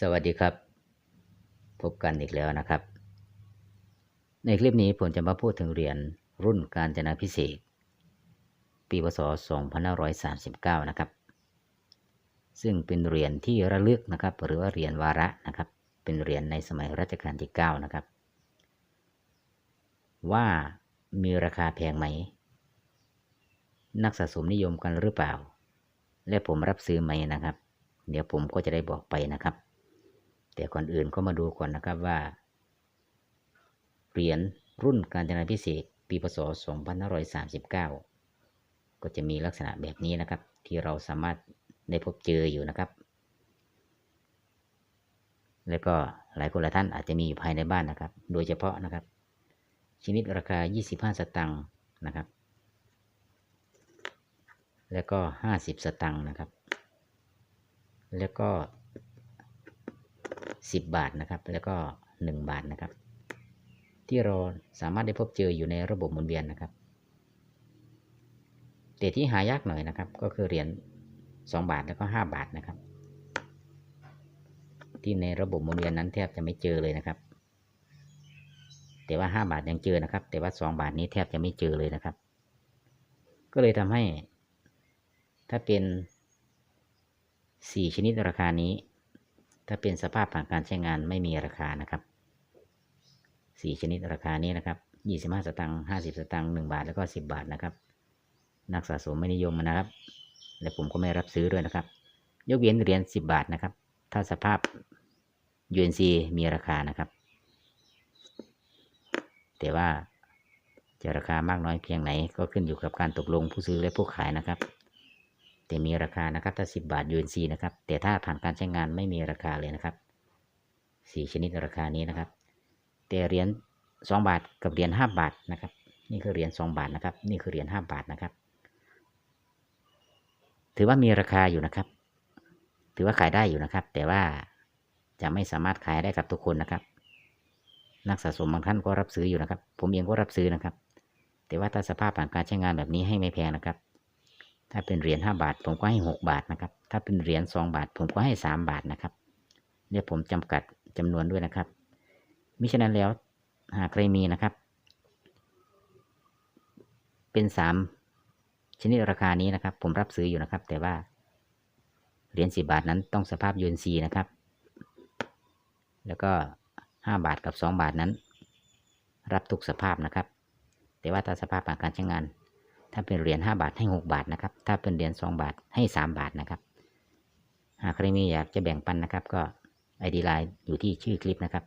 สวัสดีครับ พบกันอีกแล้วนะครับ ในคลิปนี้ผมจะมาพูดถึงเหรียญรุ่นการจนาพิเศษ ปีพศ 2539 นะครับ ซึ่งเป็นเหรียญที่ระลึกนะครับ หรือว่าเหรียญวาระนะครับ เป็นเหรียญในสมัยรัชกาลที่ 9 นะครับ ว่ามีราคาแพงไหม นักสะสมนิยมกันหรือเปล่า และผมรับซื้อไหมนะครับเดี๋ยวผมก็จะได้บอกไปนะครับ แต่ก่อนอื่นก็มาดูก่อนนะครับว่า เหรียญรุ่นการจนาพิเศษปีพศ 2539 ก็จะมีลักษณะแบบนี้นะครับ ที่เราสามารถได้พบเจออยู่นะครับ แล้วก็หลายคนหลายท่านอาจจะมีอยู่ภายในบ้านนะครับ โดยเฉพาะนะครับ ชนิดราคา 25 สตังค์นะครับ แล้วก็ 50 สตังค์นะครับ แล้วก็ 10 บาทนะครับ แล้วก็ 1 บาทนะครับ ที่เราสามารถได้พบเจออยู่ในระบบหมุนเวียนนะครับ แต่ที่หายากหน่อยนะครับ ก็คือเหรียญ2บาทแล้วก็ 5 บาทนะครับ ที่ในระบบหมุนเวียนนั้นแทบจะไม่เจอเลยนะครับ แต่ว่า 5 บาทยังเจอนะครับ แต่ว่า 2 บาทนี้แทบจะไม่เจอเลยนะครับ ก็เลยทำให้ ถ้าเป็น 4 ชนิดราคานี้ ถ้าเป็นสภาพผ่านการใช้งานไม่มีราคานะครับ4ชนิดราคานี้นะครับ25สตางค์50สตางค์1บาทแล้วก็10บาทนะครับ นักสะสมไม่นิยมนะครับ และผมก็ไม่รับซื้อด้วยนะครับ ยกเว้นเหรียญ10บาทนะครับ ถ้าสภาพ UNC มีราคานะครับ แต่ว่าจะราคามากน้อยเพียงไหนก็ขึ้นอยู่กับการตกลงผู้ซื้อและผู้ขายนะครับ แต่มีราคานะครับ ถ้า 10 บาท UNC นะครับ แต่ถ้าผ่านการใช้งานไม่มีราคาเลยนะครับ 4 ชนิดราคานี้นะครับ แต่เหรียญ2บาทกับเหรียญ5บาทนะครับ นี่คือเหรียญ2บาทนะครับ นี่คือเหรียญ5บาทนะครับ ถือว่ามีราคาอยู่นะครับ ถือว่าขายได้อยู่นะครับ แต่ว่าจะไม่สามารถขายได้กับทุกคนนะครับ นักสะสมบางท่านก็รับซื้ออยู่นะครับ ผมเองก็รับซื้อนะครับ แต่ว่าถ้าสภาพผ่านการใช้งานแบบนี้ให้ไม่แพงนะครับ ถ้าเป็นเหรียญ5บาท ผมก็ให้6บาทนะครับ ถ้าเป็นเหรียญ2บาท ผมก็ให้3บาทนะครับเดี๋ยผมจำกัดจำนวนด้วยนะครับ มิฉะนั้นแล้วหากใครมีนะครับ เป็นสามชนิดราคานี้นะครับ ผมรับซื้ออยู่นะครับ แต่ว่าเหรียญสิบาทนั้นต้องสภาพยูนซีนะครับ แล้วก็ห้าบาทกับสองบาทนั้น รับทุกสภาพนะครับ แต่ว่าถ้าสภาพผ่านการใช้งาน ถ้าเป็นเหรียญห้าบาทให้หกบาทนะครับ ถ้าเป็นเหรียญสองบาทให้สามบาทนะครับ หากใครมีอยากจะแบ่งปันนะครับ ก็ไอดีไลน์อยู่ที่ชื่อคลิปนะครับ